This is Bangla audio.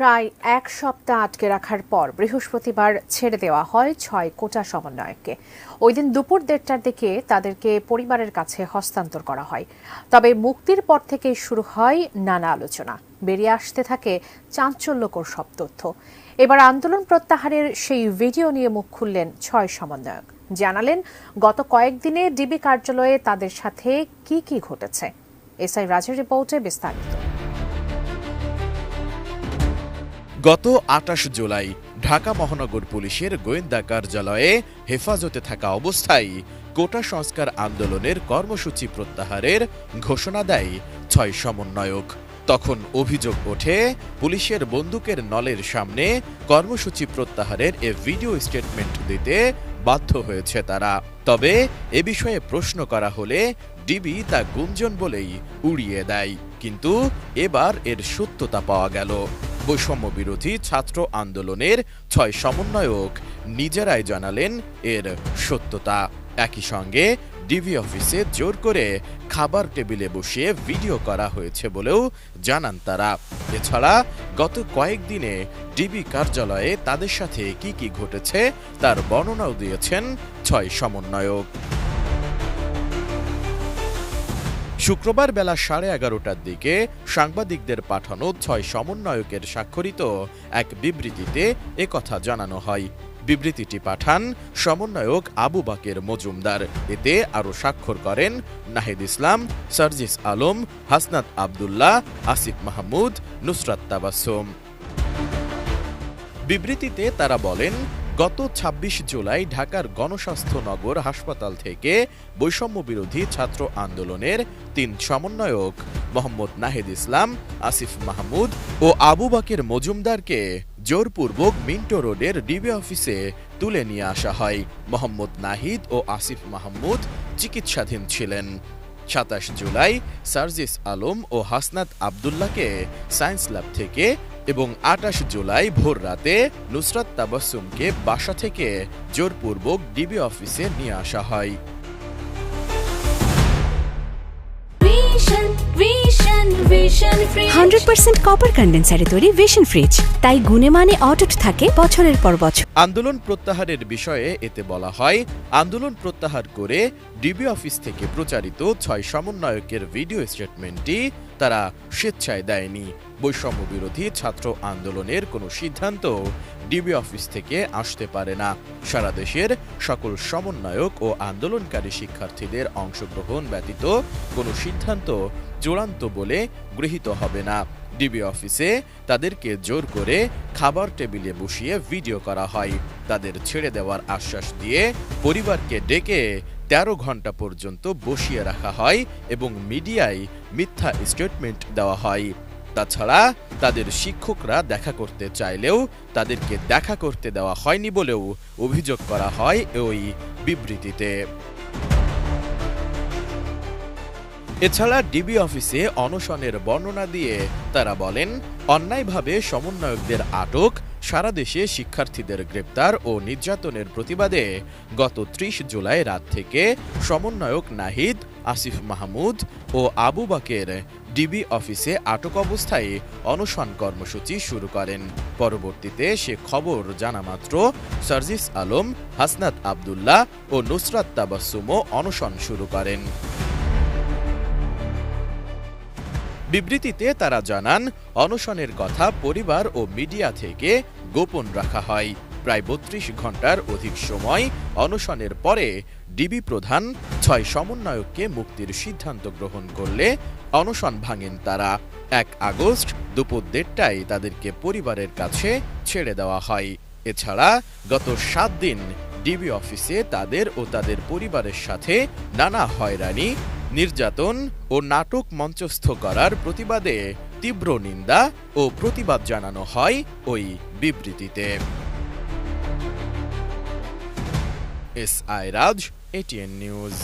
প্রায় এক সপ্তাহ আটকে রাখার পর বৃহস্পতিবার ছেড়ে দেওয়া হয় ছয় কোটা সমন্বয়ককে। ওই দিন দুপুর দেড়টার দিকে তাদেরকে পরিবারের কাছে হস্তান্তর করা হয়। তবে মুক্তির পর থেকেই শুরু হয় নানা আলোচনা। বেরিয়ে আসতে থাকে চাঞ্চল্যকর সব তথ্য। এবার আন্দোলন প্রত্যাহারের সেই ভিডিও নিয়ে মুখ খুললেন ছয় সমন্বয়ক। জানালেন, গত কয়েকদিনে ডিবি কার্যালয়ে তাদের সাথে কি কি ঘটেছে? এসআই রাজের রিপোর্টে বিস্তারিত। গত আটাশ জুলাই ঢাকা মহানগর পুলিশের গোয়েন্দা কার্যালয়ে হেফাজতে থাকা অবস্থায় কোটা সংস্কার আন্দোলনের কর্মসূচি প্রত্যাহারের ঘোষণা দেয় ছয় সমন্বয়ক। তখন অভিযোগ ওঠে, পুলিশের বন্দুকের নলের সামনে কর্মসূচি প্রত্যাহারের এ ভিডিও স্টেটমেন্ট দিতে বাধ্য হয়েছে তারা। তবে এ বিষয়ে প্রশ্ন করা হলে ডিবি তা গুঞ্জন বলেই উড়িয়ে দেয়। কিন্তু এবার এর সত্যতা পাওয়া গেল। বৈষম্য বিরোধী ছাত্র আন্দোলনের ছয় সমন্বয়ক নিজেরাই জানালেন এর সত্যতা। একই সঙ্গে ডিবি অফিসে জোর করে খাবার টেবিলে বসিয়ে ভিডিও করা হয়েছে বলেও জানান তারা। এছাড়া গত কয়েকদিনে ডিবি কার্যালয়ে তাদের সাথে কি কি ঘটেছে তার বর্ণনাও দিয়েছেন ছয় সমন্বয়ক। শুক্রবার বেলা সাড়ে এগারোটার দিকে সাংবাদিকদের পাঠানো ছয় সমন্বয়কের স্বাক্ষরিত এক বিবৃতিতে একথা জানানো হয়। বিবৃতিটি পাঠান সমন্বয়ক আবু বাকের মজুমদার। এতে আরও স্বাক্ষর করেন নাহিদ ইসলাম, সার্জিস আলম, হাসনাত আবদুল্লাহ, আসিফ মাহমুদ, নুসরাত তাবাসুম বিবৃতিতে তারা বলেন গত ২৬ জুলাই ঢাকার গণস্বাস্থ্য নগর হাসপাতাল থেকে বৈষম্য বিরোধী ছাত্র আন্দোলনের তিন সমন্বয়ক মোহাম্মদ নাহিদ ইসলাম, আসিফ মাহমুদ ও আবু বাকের মজুমদারকে জোরপূর্বক মিন্টো রোডের ডিবি অফিসে তুলে নিয়ে আসা হয়। মোহাম্মদ নাহিদ ও আসিফ মাহমুদ চিকিৎসাধীন ছিলেন। সাতাশ জুলাই সার্জিস আলম ও হাসনাত আবদুল্লাহকে সায়েন্স ল্যাব থেকে এবং আটাশ জুলাই ভোর রাতে নুসরাত তাবাসুমকে বাসা থেকে জোরপূর্বক ডিবি অফিসে নিয়ে আসা হয়। Vision, vision, vision fridge. Hundred percent copper কন্ডেন্সারে তৈরি ভিশন ফ্রিজ তাই গুণে মানে অটুট থাকে বছরের পর বছর। আন্দোলন প্রত্যাহারের বিষয়ে এতে বলা হয় আন্দোলন প্রত্যাহার করে ডিবি অফিস থেকে প্রচারিত ছয় সমন্বয়কের ভিডিও স্টেটমেন্টটি তারা স্বেচ্ছায় দেয়নি। বৈষম্য বিরোধী ছাত্র আন্দোলনের কোনো সিদ্ধান্ত ডিবি অফিস থেকে আসতে পারে না। সারা দেশের সকল সমন্বয়ক ও আন্দোলনকারী শিক্ষার্থীদের অংশগ্রহণ ব্যতীত কোনো সিদ্ধান্ত চূড়ান্ত বলে গৃহীত হবে না। ডিবি অফিসে তাদেরকে জোর করে খাবার টেবিলে বসিয়ে ভিডিও করা হয়। তাদের ছেড়ে দেওয়ার আশ্বাস দিয়ে পরিবারকে ডেকে তেরো ঘণ্টা পর্যন্ত বসিয়ে রাখা হয় এবং মিডিয়ায় মিথ্যা স্টেটমেন্ট দেওয়া হয়। তাছাড়া তাদের শিক্ষকরা দেখা করতে চাইলেও তাদেরকে দেখা করতে দেওয়া হয়নি বলেও অভিযোগ করা হয় ওই বিবৃতিতে। এছাড়া ডিবি অফিসে অনশনের বর্ণনা দিয়ে তারা বলেন, অন্যায়ভাবে সমন্বয়কদের আটক, সারা দেশে শিক্ষার্থীদের গ্রেপ্তার ও নির্যাতনের প্রতিবাদে গত ত্রিশ জুলাই রাত থেকে সমন্বয়ক নাহিদ, আসিফ মাহমুদ ও আবু বাকের ডিবি অফিসে আটক অবস্থায় অনশন কর্মসূচি শুরু করেন। পরবর্তীতে সে খবর জানা মাত্র সার্জিস আলম, হাসনাত আবদুল্লাহ ও নুসরাত তাবাসুমও অনশন শুরু করেন। বিবৃতিতে তারা জানান, অনশনের কথা পরিবার ও মিডিয়া থেকে গোপন রাখা হয়। প্রায় বত্রিশ ঘণ্টার অধিক সময় অনশনের পরে ডিবি প্রধান ছয় সমন্বয়ককে মুক্তির সিদ্ধান্ত গ্রহণ করলে অনশন ভাঙেন তারা। এক আগস্ট দুপুর দেড়টায় তাদেরকে পরিবারের কাছে ছেড়ে দেওয়া হয়। এছাড়া গত সাত দিন ডিবি অফিসে তাদের ও তাদের পরিবারের সাথে নানা হয়রানি নির্যাতন ও নাটক মঞ্চস্থ করার প্রতিবাদে তীব্র নিন্দা ও প্রতিবাদ জানানো হয় ওই বিবৃতিতে। S I Raj ATN news